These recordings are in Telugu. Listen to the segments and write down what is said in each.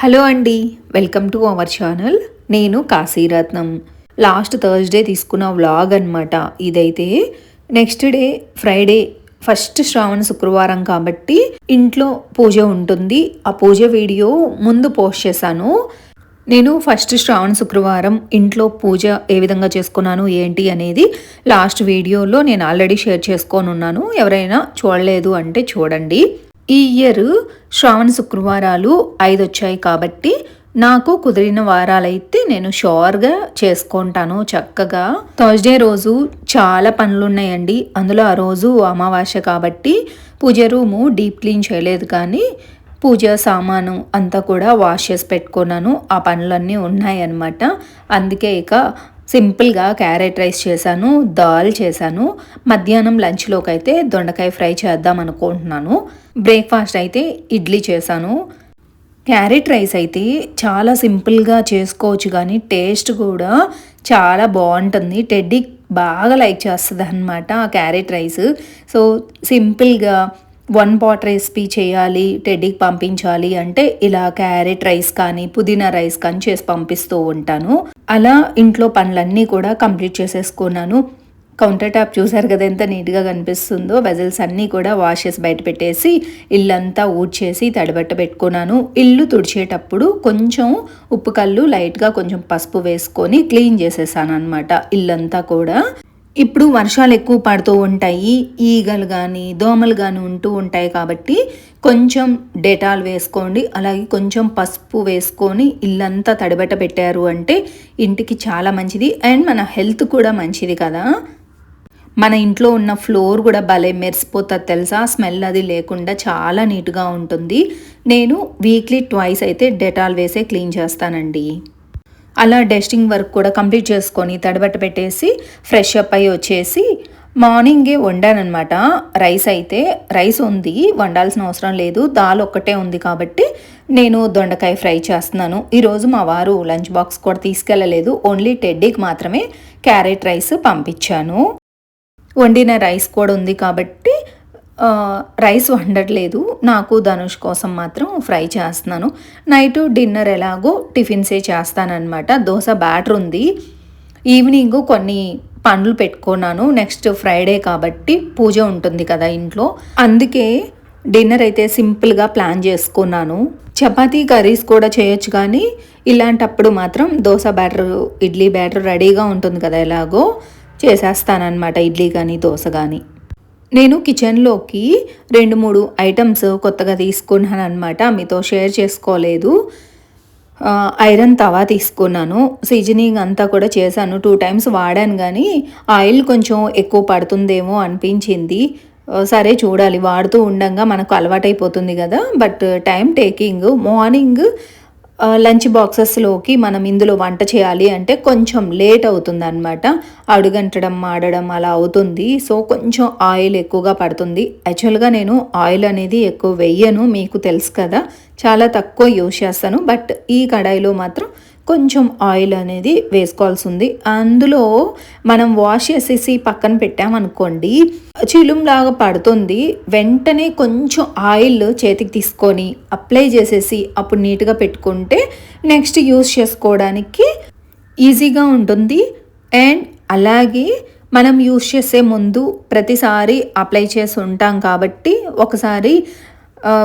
హలో అండి వెల్కమ్ టు అవర్ ఛానల్. నేను కాశీరత్నం. లాస్ట్ థర్స్డే తీసుకున్న వ్లాగ్ అనమాట ఇదైతే next day Friday first Shravana Shukravaram కాబట్టి ఇంట్లో పూజ ఉంటుంది. ఆ పూజ వీడియో ముందు పోస్ట్ చేశాను. నేను ఫస్ట్ శ్రావణ శుక్రవారం ఇంట్లో పూజ ఏ విధంగా చేసుకున్నాను ఏంటి అనేది లాస్ట్ వీడియోలో నేను ఆల్రెడీ షేర్ చేసుకొని ఉన్నాను. ఎవరైనా చూడలేదు అంటే చూడండి. ఈ ఇయర్ శ్రావణ శుక్రవారాలు ఐదు వచ్చాయి కాబట్టి నాకు కుదిరిన వారాలైతే నేను షోర్గా చేసుకుంటాను చక్కగా. థర్స్డే రోజు చాలా పనులు ఉన్నాయండి అందులో ఆ రోజు అమావాస్య కాబట్టి పూజ రూము డీప్ క్లీన్ చేయలేదు కానీ పూజ సామాను అంతా కూడా వాష్ చేసి పెట్టుకున్నాను. ఆ పనులన్నీ ఉన్నాయన్నమాట. అందుకే ఇక సింపుల్గా క్యారెట్ రైస్ చేశాను దాల్ చేశాను. మధ్యాహ్నం లంచ్లోకి అయితే దొండకాయ ఫ్రై చేద్దాం అనుకుంటున్నాను. బ్రేక్ఫాస్ట్ అయితే ఇడ్లీ చేశాను. క్యారెట్ రైస్ అయితే చాలా సింపుల్గా చేసుకోవచ్చు కానీ టేస్ట్ కూడా చాలా బాగుంటుంది. టెడ్డీ బాగా లైక్ చేస్తుంది అనమాట ఆ క్యారెట్ రైస్. సో సింపుల్గా వన్ పాట్ రెసిపీ చేయాలి టెడ్డీకి పంపించాలి అంటే ఇలా క్యారెట్ రైస్ కానీ పుదీనా రైస్ కానీ చేసి పంపిస్తూ ఉంటాను. అలా ఇంట్లో పనులన్నీ కూడా కంప్లీట్ చేసేసుకున్నాను. కౌంటర్ టాప్ చూసారు కదా ఎంత నీట్గా కనిపిస్తుందో. వెజల్స్ అన్నీ కూడా వాష్ చేసి బయట పెట్టేసి ఇల్లంతా ఊడ్చేసి తడిబట్ట పెట్టుకున్నాను. ఇల్లు తుడిచేటప్పుడు కొంచెం ఉప్పు కళ్ళు లైట్గా కొంచెం పసుపు వేసుకొని క్లీన్ చేసేసాను అనమాట ఇల్లంతా కూడా. ఇప్పుడు వర్షాలు ఎక్కువ పడుతూ ఉంటాయి ఈగలు కానీ దోమలు కానీ ఉంటూ ఉంటాయి కాబట్టి కొంచెం డెటాల్ వేసుకోండి అలాగే కొంచెం పసుపు వేసుకొని ఇల్లంతా తడిబట్ట పెట్టారు అంటే ఇంటికి చాలా మంచిది. అండ్ మన హెల్త్ కూడా మంచిది కదా. మన ఇంట్లో ఉన్న ఫ్లోర్ కూడా భలే మెరిసిపోతుంది తెలుసా? స్మెల్ అది లేకుండా చాలా నీట్గా ఉంటుంది. నేను వీక్లీ ట్వైస్ అయితే డెటాల్ వేసే క్లీన్ చేస్తానండి. అలా డస్టింగ్ వర్క్ కూడా కంప్లీట్ చేసుకొని తడబట్ట పెట్టేసి ఫ్రెష్ అప్ అయ్యి వచ్చేసి మార్నింగే వండానమాట రైస్ అయితే రైస్ ఉంది వండాల్సిన అవసరం లేదు దాల్ ఒక్కటే ఉంది కాబట్టి నేను దొండకాయ ఫ్రై చేస్తున్నాను. ఈరోజు మా వారు లంచ్ బాక్స్ కూడా తీసుకెళ్ళలేదు. ఓన్లీ టెడ్డీకి మాత్రమే క్యారెట్ రైస్ పంపించాను. వండిన రైస్ కూడా ఉంది కాబట్టి రైస్ వండట్లేదు. నాకు ధనుష్ కోసం మాత్రం ఫ్రై చేస్తున్నాను. నైట్ డిన్నర్ ఎలాగో టిఫిన్సే చేస్తానన్నమాట. దోశ బ్యాటర్ ఉంది. ఈవినింగ్ కొన్ని పండ్లు పెట్టుకున్నాను. నెక్స్ట్ ఫ్రైడే కాబట్టి పూజ ఉంటుంది కదా ఇంట్లో. అందుకే డిన్నర్ అయితే సింపుల్గా ప్లాన్ చేసుకున్నాను. చపాతీ కర్రీస్ కూడా చేయొచ్చు కానీ ఇలాంటప్పుడు మాత్రం దోశ బ్యాటర్ ఇడ్లీ బ్యాటర్ రెడీగా ఉంటుంది కదా ఎలాగో చేసేస్తానన్నమాట. ఇడ్లీ కానీ దోశ కానీ. నేను కిచెన్లోకి రెండు మూడు ఐటమ్స్ కొత్తగా తీసుకున్నాను అనమాట మీతో షేర్ చేసుకోలేదు. ఐరన్ తవా తీసుకున్నాను. సీజనింగ్ అంతా కూడా చేశాను. టూ టైమ్స్ వాడాను కానీ ఆయిల్ కొంచెం ఎక్కువ పడుతుందేమో అనిపించింది. సరే చూడాలి. వాడుతూ ఉండగా మనకు అలవాటైపోతుంది కదా. But time taking morning lunch బాక్సెస్లోకి మనం ఇందులో వంట చేయాలి అంటే కొంచెం లేట్ అవుతుంది అనమాట అడుగంటడం మాడడం అలా అవుతుంది. సో కొంచెం ఆయిల్ ఎక్కువగా పడుతుంది. యాక్చువల్గా నేను ఆయిల్ అనేది ఎక్కువ వెయ్యను మీకు తెలుసు కదా. చాలా తక్కువ యూజ్ చేస్తాను. బట్ ఈ కడాయిలో మాత్రం కొంచెం ఆయిల్ అనేది వేసుకోవాల్సి ఉంది అందులో మనం వాష్ చేసేసి పక్కన పెట్టామనుకోండి చిలుంలాగా పడుతుంది. వెంటనే కొంచెం ఆయిల్ చేతికి తీసుకొని అప్లై చేసేసి అప్పుడు నీట్గా పెట్టుకుంటే నెక్స్ట్ యూస్ చేసుకోవడానికి ఈజీగా ఉంటుంది. అండ్ అలాగే మనం యూస్ చేసే ముందు ప్రతిసారి అప్లై చేసి ఉంటాం కాబట్టి ఒకసారి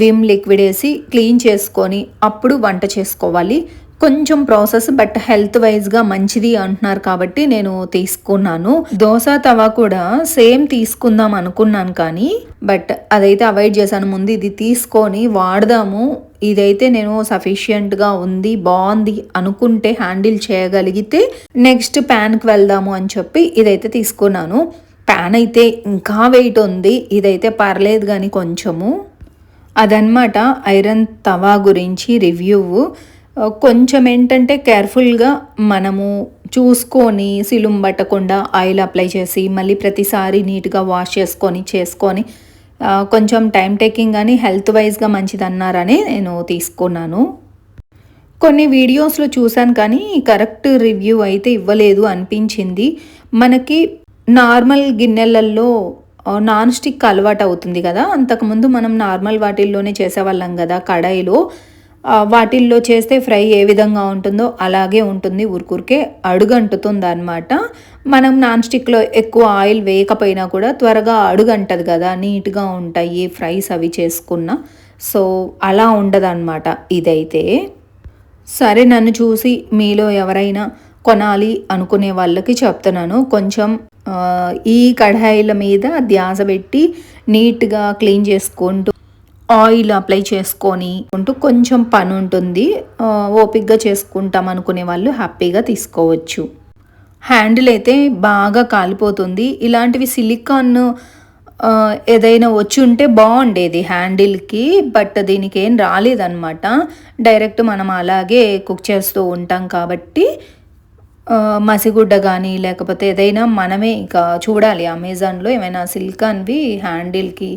విమ్ లిక్విడ్ వేసి క్లీన్ చేసుకొని అప్పుడు వంట చేసుకోవాలి. కొంచెం ప్రాసెస్ బట్ హెల్త్ వైజ్గా మంచిది అంటున్నారు కాబట్టి నేను తీసుకున్నాను. దోశ తవా కూడా సేమ్ తీసుకుందాం అనుకున్నాను కానీ బట్ అదైతే అవాయిడ్ చేశాను. ముందు ఇది తీసుకొని వాడదాము. ఇదైతే నేను సఫిషియంట్గా ఉంది బాగుంది అనుకుంటే హ్యాండిల్ చేయగలిగితే నెక్స్ట్ ప్యాన్కి వెళ్దాము అని చెప్పి ఇదైతే తీసుకున్నాను. ప్యాన్ అయితే ఇంకా వెయిట్ ఉంది. ఇదైతే పర్లేదు కానీ కొంచెము. అదనమాట ఐరన్ తవా గురించి రివ్యూ కొంచెం ఏంటంటే కేర్ఫుల్గా మనము చూసుకొని సిలుం పట్టకుండా ఆయిల్ అప్లై చేసి మళ్ళీ ప్రతిసారి నీట్గా వాష్ చేసుకొని చేసుకొని కొంచెం టైం టేకింగ్ కానీ హెల్త్ వైజ్గా మంచిదన్నారని నేను తీసుకున్నాను. కొన్ని వీడియోస్లో చూశాను కానీ కరెక్ట్ రివ్యూ అయితే ఇవ్వలేదు అనిపించింది. మనకి నార్మల్ గిన్నెలల్లో నాన్ స్టిక్ అలవాటు అవుతుంది కదా. అంతకుముందు మనం నార్మల్ వాటిల్లోనే చేసేవాళ్ళం కదా కడాయిలో. వాటిల్లో చేస్తే ఫ్రై ఏ విధంగా ఉంటుందో అలాగే ఉంటుంది ఊరికూరికే అడుగంటుతుంది అనమాట మనం నాన్ స్టిక్లో ఎక్కువ ఆయిల్ వేయకపోయినా కూడా త్వరగా అడుగంటది కదా నీట్గా ఉంటాయి ఫ్రైస్ అవి చేసుకున్న. సో అలా ఉండదన్నమాట ఇదైతే. సరే నన్ను చూసి మీలో ఎవరైనా కొనాలి అనుకునే వాళ్ళకి చెప్తున్నాను. కొంచెం ఈ కడాయిల మీద ధ్యాస పెట్టి నీట్గా క్లీన్ చేసుకుంటూ ఆయిల్ అప్లై చేసుకొని ఉంటూ కొంచెం పని ఉంటుంది ఓపిక్గా చేసుకుంటాం అనుకునే వాళ్ళు హ్యాపీగా తీసుకోవచ్చు. హ్యాండిల్ అయితే బాగా కాలిపోతుంది. ఇలాంటివి సిలికాన్ ఏదైనా వచ్చి ఉంటే బాగుండేది హ్యాండిల్కి బట్ దీనికి ఏం రాలేదన్నమాట. డైరెక్ట్ మనం అలాగే కుక్ చేస్తూ ఉంటాం కాబట్టి మసిగుడ్డ కానీ లేకపోతే ఏదైనా మనమే ఇంకా చూడాలి. అమెజాన్లో ఏమైనా సిలికాన్వి హ్యాండిల్కి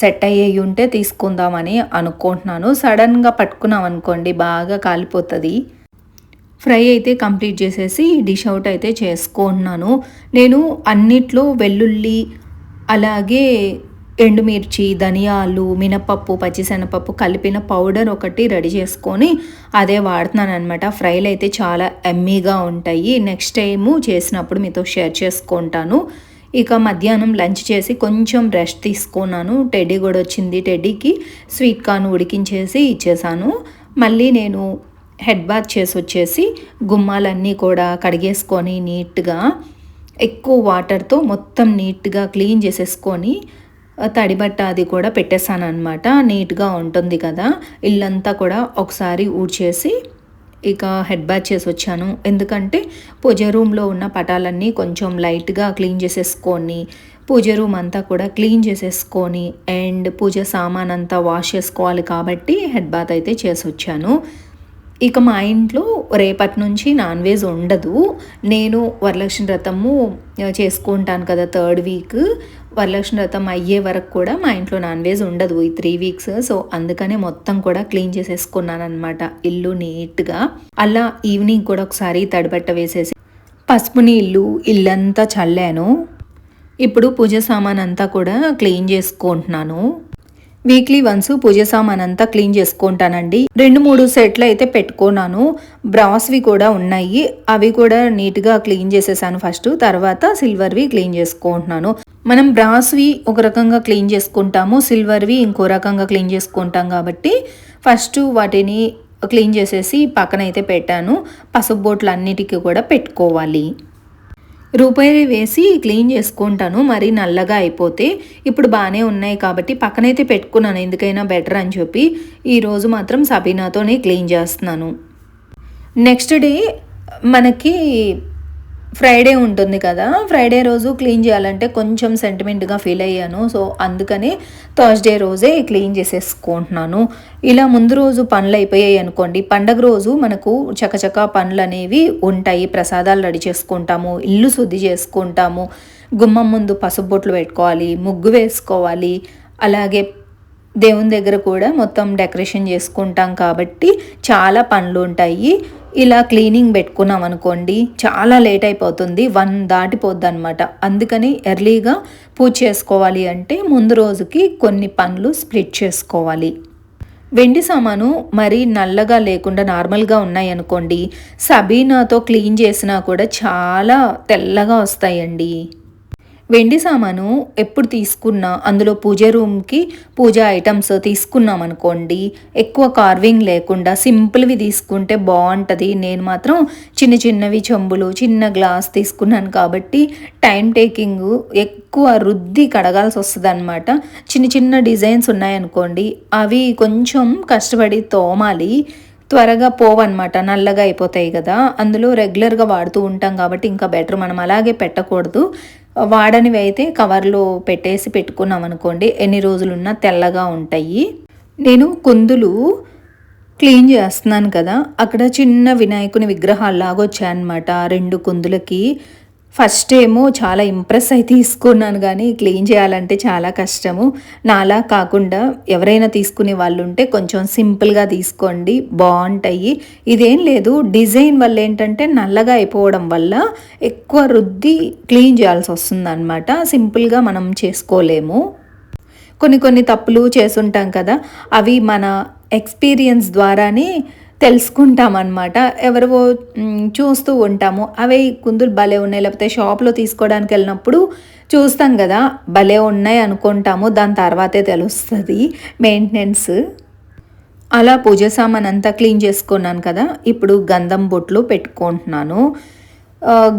సెట్ అయ్యేవి ఉంటే తీసుకుందామని అనుకుంటున్నాను. సడన్గా పట్టుకున్నాం అనుకోండి బాగా కాలిపోతుంది. ఫ్రై అయితే కంప్లీట్ చేసేసి డిష్ అవుట్ అయితే చేసుకుంటున్నాను. నేను అన్నిట్లో వెల్లుల్లి అలాగే ఎండుమిర్చి ధనియాలు మినపప్పు పచ్చిశనగపప్పు కలిపిన పౌడర్ ఒకటి రెడీ చేసుకొని అదే వాడుతున్నాను అనమాట ఫ్రైలు అయితే చాలా ఎమ్మీగా ఉంటాయి. నెక్స్ట్ టైము చేసినప్పుడు మీతో షేర్ చేసుకుంటాను. ఇక మధ్యాహ్నం లంచ్ చేసి కొంచెం రెస్ట్ తీసుకున్నాను. టెడ్డీ కూడా వచ్చింది టెడ్డీకి. స్వీట్ కార్న్ ఉడికించేసి ఇచ్చేసాను. మళ్ళీ నేను హెడ్ బాత్ చేసి వచ్చేసి గుమ్మాలన్నీ కూడా కడిగేసుకొని నీట్గా ఎక్కువ వాటర్తో మొత్తం నీట్గా క్లీన్ చేసేసుకొని తడిబట్ట అది కూడా పెట్టేశాను అనమాట నీట్గా ఉంటుంది కదా. ఇల్లంతా కూడా ఒకసారి ఊడ్చేసి ఇక హెడ్ బాత్ చేసి వచ్చాను. ఎందుకంటే పూజ రూమ్లో ఉన్న పటాలన్నీ కొంచెం లైట్గా క్లీన్ చేసేసుకొని పూజ రూమ్ అంతా కూడా క్లీన్ చేసేసుకొని అండ్ పూజ సామాన్ అంతా వాష్ చేసుకోవాలి కాబట్టి హెడ్ బాత్ అయితే చేసి వచ్చాను. ఇక మా ఇంట్లో రేపటి నుంచి నాన్ వెజ్ ఉండదు. నేను వరలక్ష్మి వ్రతము చేసుకుంటాను కదా థర్డ్ వీక్. వరలక్ష్మి వ్రతం అయ్యే వరకు కూడా మా ఇంట్లో నాన్ వెజ్ ఉండదు ఈ త్రీ వీక్స్. సో అందుకనే మొత్తం కూడా క్లీన్ చేసేసుకున్నాను అనమాట ఇల్లు నీట్గా. అలా ఈవినింగ్ కూడా ఒకసారి తడిబట్ట వేసేసి పసుపు నీళ్ళు ఇల్లంతా చల్లాను. ఇప్పుడు పూజ సామాన్ అంతా కూడా క్లీన్ చేసుకుంటున్నాను. వీక్లీ వన్స్ పూజ సామాన్ అంతా క్లీన్ చేసుకుంటానండి. రెండు మూడు సెట్లు అయితే పెట్టుకున్నాను. బ్రాస్వి కూడా ఉన్నాయి. అవి కూడా నీట్గా క్లీన్ చేసేసాను ఫస్ట్ తర్వాత సిల్వర్వి క్లీన్ చేసుకుంటున్నాను. మనం బ్రాస్వి ఒక రకంగా క్లీన్ చేసుకుంటాము. సిల్వర్వి ఇంకో రకంగా క్లీన్ చేసుకుంటాం కాబట్టి ఫస్ట్ వాటిని క్లీన్ చేసేసి పక్కన అయితే పెట్టాను. పసుపు బోట్లు అన్నిటికీ కూడా పెట్టుకోవాలి. రూపాయి వేసి క్లీన్ చేసుకుంటాను. మరి నల్లగా అయిపోతే ఇప్పుడు బాగానే ఉన్నాయి కాబట్టి పక్కనైతే పెట్టుకున్నాను. ఎందుకైనా బెటర్ అని చెప్పి ఈరోజు మాత్రం సబీనాతోనే క్లీన్ చేస్తున్నాను. నెక్స్ట్ డే మనకి ఫ్రైడే ఉంటుంది కదా. ఫ్రైడే రోజు క్లీన్ చేయాలంటే కొంచెం సెంటిమెంట్గా ఫీల్ అయ్యాను. సో అందుకని థర్స్డే రోజే క్లీన్ చేసేసుకుంటున్నాను. ఇలా ముందు రోజు పనులు అయిపోయాయి అనుకోండి. పండగ రోజు మనకు చకచక పనులు అనేవి ఉంటాయి. ప్రసాదాలు రెడీ చేసుకుంటాము. ఇల్లు శుద్ధి చేసుకుంటాము. గుమ్మం ముందు పసుపు బొట్లు పెట్టుకోవాలి. ముగ్గు వేసుకోవాలి. అలాగే దేవుని దగ్గర కూడా మొత్తం డెకరేషన్ చేసుకుంటాం కాబట్టి చాలా పనులు ఉంటాయి. ఇలా క్లీనింగ్ పెట్టుకున్నాం అనుకోండి చాలా లేట్ అయిపోతుంది వన్ దాటిపోద్ది అనమాట అందుకని ఎర్లీగా పూజ చేసుకోవాలి అంటే ముందు రోజుకి కొన్ని పనులు స్ప్లిట్ చేసుకోవాలి. వెండి సామాను మరీ నల్లగా లేకుండా నార్మల్గా ఉన్నాయి అనుకోండి సబీనాతో క్లీన్ చేసినా కూడా చాలా తెల్లగా వస్తాయండి. వెండి సామాను ఎప్పుడు తీసుకున్నా అందులో పూజ రూమ్కి పూజ ఐటమ్స్ తీసుకున్నాం అనుకోండి ఎక్కువ కార్వింగ్ లేకుండా సింపుల్వి తీసుకుంటే బాగుంటుంది నేను మాత్రం చిన్న చిన్నవి చెంబులు చిన్న గ్లాస్ తీసుకున్నాను కాబట్టి టైం టేకింగ్ ఎక్కువ రుద్ది కడగాల్సి వస్తుంది అనమాట చిన్న చిన్న డిజైన్స్ ఉన్నాయనుకోండి అవి కొంచెం కష్టపడి తోమాలి. త్వరగా పోవన్నమాట నల్లగా అయిపోతాయి కదా. అందులో రెగ్యులర్గా వాడుతూ ఉంటాం కాబట్టి ఇంకా బెటర్. మనం అలాగే పెట్టకూడదు. వాడనివి అయితే కవర్లో పెట్టేసి పెట్టుకున్నాం అనుకోండి ఎన్ని రోజులున్నా తెల్లగా ఉంటాయి. నేను కుందులు క్లీన్ చేస్తున్నాను కదా. అక్కడ చిన్న వినాయకుని విగ్రహాలు లాగొచ్చాయన్నమాట రెండు కుందులకి. ఫస్ట్ ఏమో చాలా ఇంప్రెస్ అయి తీసుకున్నాను కానీ క్లీన్ చేయాలంటే చాలా కష్టము. నాలా కాకుండా ఎవరైనా తీసుకునే వాళ్ళు ఉంటే కొంచెం సింపుల్గా తీసుకోండి బాగుంటాయి. ఇదేం లేదు డిజైన్ వల్ల ఏంటంటే నల్లగా అయిపోవడం వల్ల ఎక్కువ రుద్ది క్లీన్ చేయాల్సి వస్తుంది అనమాట సింపుల్గా మనం చేసుకోలేము. కొన్ని కొన్ని తప్పులు చేసుంటాం కదా అవి మన ఎక్స్పీరియన్స్ ద్వారానే తెలుసుకుంటామన్నమాట. ఎవరివో చూస్తూ ఉంటాము. అవే కుందులు భలే ఉన్నాయి. లేకపోతే షాప్లో తీసుకోవడానికి వెళ్ళినప్పుడు చూస్తాం కదా భలే ఉన్నాయి అనుకుంటాము. దాని తర్వాతే తెలుస్తుంది. మెయింటెనెన్స్. అలా పూజ సామాన్ అంతా క్లీన్ చేసుకున్నాను కదా ఇప్పుడు గంధం బొట్లు పెట్టుకుంటున్నాను.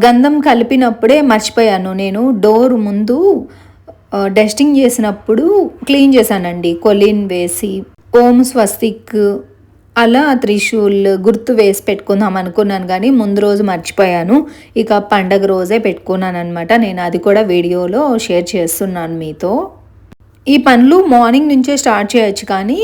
గంధం కలిపినప్పుడే మర్చిపోయాను. నేను డోర్ ముందు డస్టింగ్ చేసినప్పుడు క్లీన్ చేశానండి. కొలిన్ వేసి ఓం స్వస్తిక్ అలా త్రిశూల్ గుర్తు వేసి పెట్టుకుందాం అనుకున్నాను కానీ ముందు రోజు మర్చిపోయాను. ఇక పండగ రోజే పెట్టుకున్నాను అనమాట నేను అది కూడా వీడియోలో షేర్ చేస్తున్నాను మీతో. ఈ పనులు మార్నింగ్ నుంచే స్టార్ట్ చేయొచ్చు కానీ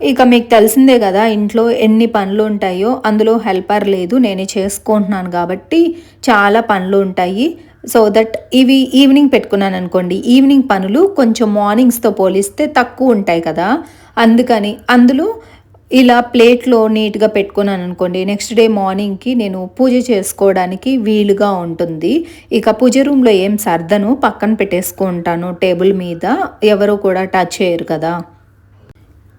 ఇక మీకు తెలిసిందే కదా ఇంట్లో ఎన్ని పనులు ఉంటాయో అందులో హెల్పర్ లేదు నేనే చేసుకుంటున్నాను కాబట్టి చాలా పనులు ఉంటాయి. సో దట్ ఇవి ఈవినింగ్ పెట్టుకున్నాను అనుకోండి. ఈవినింగ్ పనులు కొంచెం మార్నింగ్స్తో పోలిస్తే తక్కువ ఉంటాయి కదా. అందుకని అందులో ఇలా ప్లేట్లో నీట్గా పెట్టుకున్నాను అనుకోండి నెక్స్ట్ డే మార్నింగ్కి నేను పూజ చేసుకోవడానికి వీలుగా ఉంటుంది. ఇక పూజ రూమ్లో ఏం సర్దను పక్కన పెట్టేసుకుంటాను టేబుల్ మీద ఎవరు కూడా టచ్ చేయరు కదా.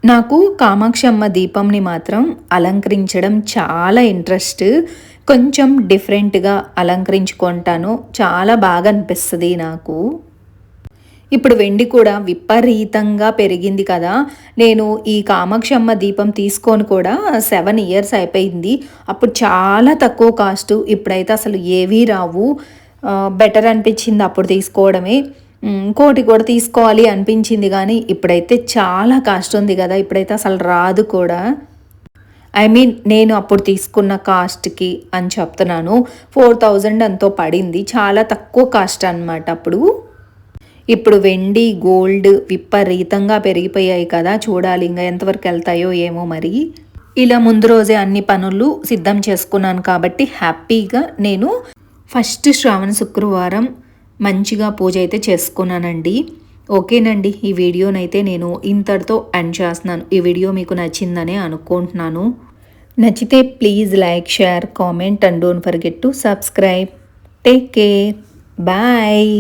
నాకు కామాక్షమ్మ దీపంని మాత్రం అలంకరించడం చాలా ఇంట్రెస్ట్. కొంచెం డిఫరెంట్గా అలంకరించుకుంటాను చాలా బాగా అనిపిస్తుంది నాకు. ఇప్పుడు వెండి కూడా విపరీతంగా పెరిగింది కదా. నేను ఈ కామాక్షమ్మ దీపం తీసుకొని కూడా సెవెన్ ఇయర్స్ అయిపోయింది. అప్పుడు చాలా తక్కువ కాస్ట్ ఇప్పుడైతే అసలు ఏవీ రావు. బెటర్ అనిపించింది అప్పుడు తీసుకోవడమే. ఇంకోటి కూడా తీసుకోవాలి అనిపించింది కానీ ఇప్పుడైతే చాలా కాస్ట్ ఉంది కదా. ఇప్పుడైతే అసలు రాదు కూడా. ఐ మీన్ నేను అప్పుడు తీసుకున్న కాస్ట్కి అని చెప్తున్నాను. ఫోర్ థౌజండ్ అంతో పడింది. చాలా తక్కువ కాస్ట్ అన్నమాట అప్పుడు. ఇప్పుడు వెండి గోల్డ్ విపరీతంగా పెరిగిపోయాయి కదా చూడాలి ఇంకా ఎంతవరకు వెళ్తాయో ఏమో మరి. ఇలా ముందు రోజే అన్ని పనులు సిద్ధం చేసుకున్నాను కాబట్టి హ్యాపీగా నేను ఫస్ట్ శ్రావణ శుక్రవారం మంచిగా పూజ అయితే చేసుకున్నానండి. ఓకేనండి ఈ వీడియోనైతే నేను ఇంతటితో ఎండ్ చేస్తున్నాను. ఈ వీడియో మీకు నచ్చిందనే అనుకుంటున్నాను. నచ్చితే please like share comment and don't forget to subscribe. Take care. Bye.